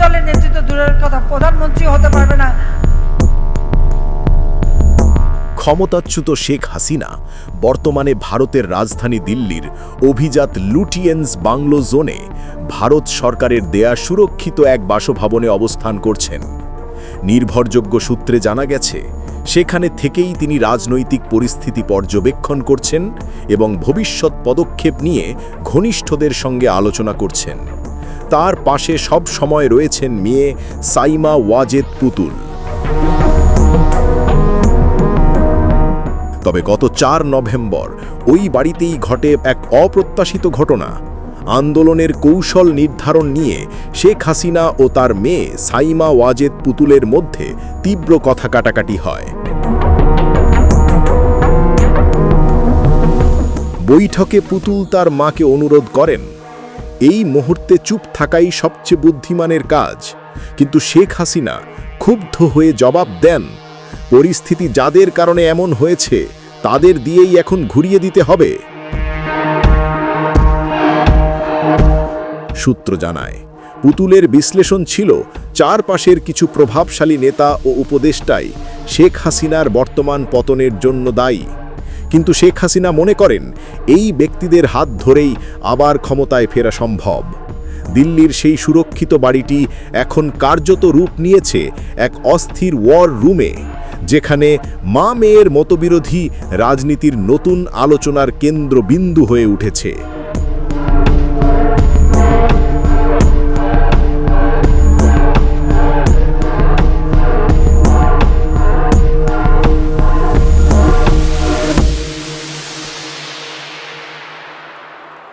দলের নেতৃত্ব দূরের কথা প্রধানমন্ত্রী হতে পারবে না। ক্ষমতাচ্যুত শেখ হাসিনা বর্তমানে ভারতের রাজধানী দিল্লির অভিজাত লুটিয়েন্স বাংলো জোনে ভারত সরকারের দেয়া সুরক্ষিত এক বাসভবনে অবস্থান করছেন। নির্ভরযোগ্য সূত্রে জানা গেছে, সেখানে থেকেই তিনি রাজনৈতিক পরিস্থিতি পর্যবেক্ষণ করছেন এবং ভবিষ্যৎ পদক্ষেপ নিয়ে ঘনিষ্ঠদের সঙ্গে আলোচনা করছেন। তার পাশে সব সময় রয়েছেন মেয়ে সাইমা ওয়াজেদ পুতুল। তবে গত চার নভেম্বর ওই বাড়িতেই ঘটে এক অপ্রত্যাশিত ঘটনা। আন্দোলনের কৌশল নির্ধারণ নিয়ে শেখ হাসিনা ও তার মেয়ে সাইমা ওয়াজেদ পুতুলের মধ্যে তীব্র কথা কাটাকাটি হয়। বৈঠকে পুতুল তার মাকে অনুরোধ করেন এই মুহূর্তে চুপ থাকাই সবচেয়ে বুদ্ধিমানের কাজ। কিন্তু শেখ হাসিনা ক্ষুব্ধ হয়ে জবাব দেন, পরিস্থিতি যাদের কারণে এমন হয়েছে, তাদের দিয়েই এখন ঘুরিয়ে দিতে হবে। সূত্র জানায়, পুতুলের বিশ্লেষণ ছিল, চারপাশের কিছু প্রভাবশালী নেতা ও উপদেষ্টাই শেখ হাসিনার বর্তমান পতনের জন্য দায়ী। কিন্তু শেখ হাসিনা মনে করেন, এই ব্যক্তিদের হাত ধরেই আবার ক্ষমতায় ফেরা সম্ভব। দিল্লির সেই সুরক্ষিত বাড়িটি এখন কার্যত রূপ নিয়েছে এক অস্থির ওয়ার রুমে যেখানে মা মেয়ের মতবিরোধী রাজনীতির নতুন আলোচনার কেন্দ্রবিন্দু হয়ে উঠেছে।